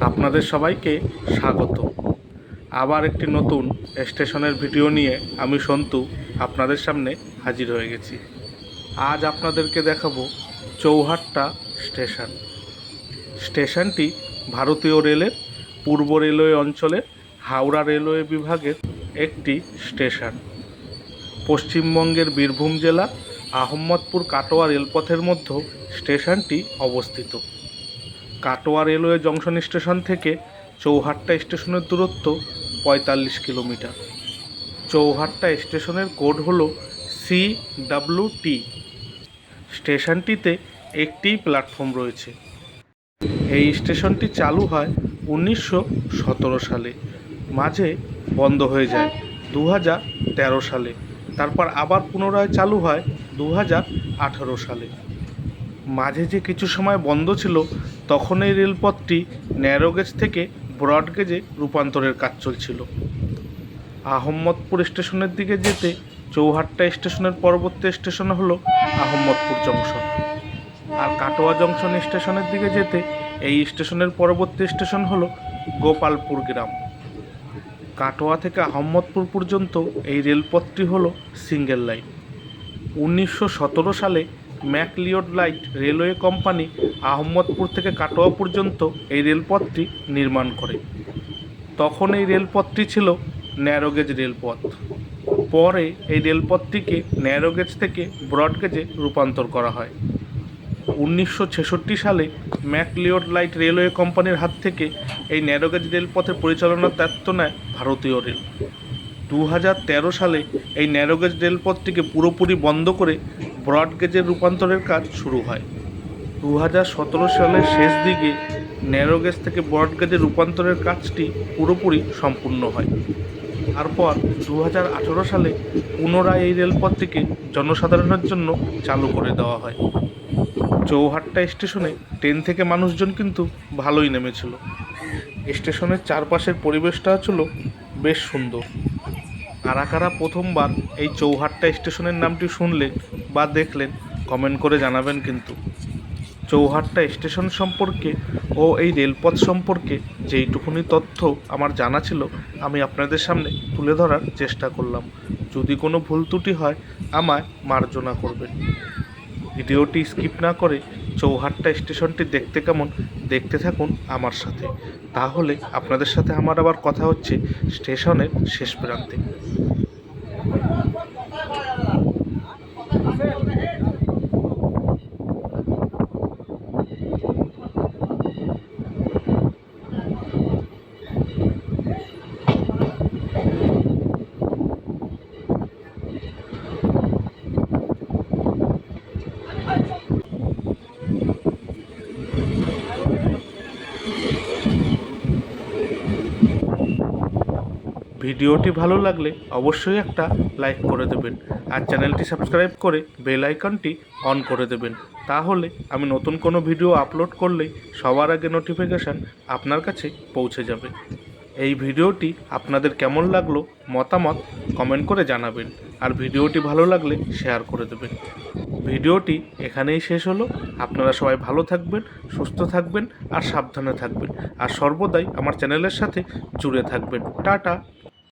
আপনাদের সবাইকে স্বাগত। আবার একটি নতুন স্টেশনের ভিডিও নিয়ে আমি সন্তু আপনাদের সামনে হাজির হয়ে গেছি। আজ আপনাদেরকে দেখাবো চৌহাট্টা স্টেশন। স্টেশনটি ভারতীয় রেলের পূর্ব রেলওয়ে অঞ্চলের হাওড়া রেলওয়ে বিভাগের একটি স্টেশন। পশ্চিমবঙ্গের বীরভূম জেলা আহম্মদপুর কাটোয়া রেলপথের মধ্যে স্টেশনটি অবস্থিত। কাটোয়া রেলওয়ে জংশন স্টেশন থেকে চৌহাট্টা স্টেশনের দূরত্ব পঁয়তাল্লিশ কিলোমিটার। চৌহাট্টা স্টেশনের কোড হল সি ডাব্লু টি স্টেশনটিতে একটি প্ল্যাটফর্ম রয়েছে। এই স্টেশনটি চালু হয় উনিশশো সতেরো সালে। মাঝে বন্ধ হয়ে যায় দু হাজার তেরো সালে। তারপর আবার পুনরায় চালু হয় দু হাজার আঠারো সালে। মাঝে যে কিছু সময় বন্ধ ছিল তখন এই রেলপথটি ন্যারোগেজ থেকে ব্রডগেজে রূপান্তরের কাজ চলছিল। আহম্মদপুর স্টেশনের দিকে যেতে চৌহাট্টা স্টেশনের পরবর্তী স্টেশন হলো আহম্মদপুর জংশন। আর কাটোয়া জংশন স্টেশনের দিকে যেতে এই স্টেশনের পরবর্তী স্টেশন হলো গোপালপুর গ্রাম। কাটোয়া থেকে আহম্মদপুর পর্যন্ত এই রেলপথটি হলো সিঙ্গেল লাইন। উনিশশো সতেরো সালে McLeod light railway company Ahmadpur থেকে কাটোয়া পর্যন্ত এই রেলপথটি নির্মাণ করে। তখন এই রেলপথটি ছিল ন্যারোগেজ রেলপথ। পরে এই রেলপথটিকে ন্যারোগেজ থেকে ব্রডগেজে রূপান্তর করা হয়। উনিশশো ছেষট্টি সালে ম্যাকলিওড লাইট রেলওয়ে কোম্পানির হাত থেকে এই ন্যারোগেজ রেলপথের পরিচালনার দায়িত্ব নেয় ভারতীয় রেল। দু হাজার তেরো সালে এই ন্যারোগেজ রেলপথটিকে পুরোপুরি বন্ধ করে ব্রডগেজের রূপান্তরের কাজ শুরু হয়। দু হাজার সতেরো সালের শেষ দিকে ন্যারোগেজ থেকে ব্রডগেজের রূপান্তরের কাজটি পুরোপুরি সম্পূর্ণ হয়। তারপর দু হাজার আঠেরো সালে পুনরায় এই রেলপথটিকে জনসাধারণের জন্য চালু করে দেওয়া হয়। চৌহাট্টা স্টেশনে ট্রেন থেকে মানুষজন কিন্তু ভালোই নেমেছিল। স্টেশনের চারপাশের পরিবেশটা ছিল বেশ সুন্দর। কারা কারা প্রথমবার এই চৌহাট্টা স্টেশনের নামটি শুনলেন বা দেখলেন, কমেন্ট করে জানাবেন কিন্তু। চৌহাট্টা স্টেশন সম্পর্কে ও এই রেলপথ সম্পর্কে যেইটুকুনি তথ্য আমার জানা ছিল, আমি আপনাদের সামনে তুলে ধরার চেষ্টা করলাম। যদি কোনো ভুল ত্রুটি হয়, আমায় মার্জনা করবেন। ভিডিওটি স্কিপ না করে চৌহাট্টা স্টেশনটি দেখতে কেমন, দেখতে থাকুন আমার সাথে। তাহলে আপনাদের সাথে আমার আবার কথা হচ্ছে স্টেশনের শেষ প্রান্তে। ভিডিওটি ভালো লাগলে অবশ্যই একটা লাইক করে দেবেন আর চ্যানেলটি সাবস্ক্রাইব করে বেল আইকনটি অন করে দেবেন। তাহলে আমি নতুন কোনো ভিডিও আপলোড করলেই সবার আগে নোটিফিকেশান আপনার কাছে পৌঁছে যাবে। এই ভিডিওটি আপনাদের কেমন লাগল মতামত কমেন্ট করে জানাবেন আর ভিডিওটি ভালো লাগলে শেয়ার করে দেবেন। ভিডিওটি এখানেই শেষ হলো। আপনারা সবাই ভালো থাকবেন, সুস্থ থাকবেন আর সাবধানে থাকবেন। আর সর্বদাই আমার চ্যানেলের সাথে জুড়ে থাকবেন। টাটা।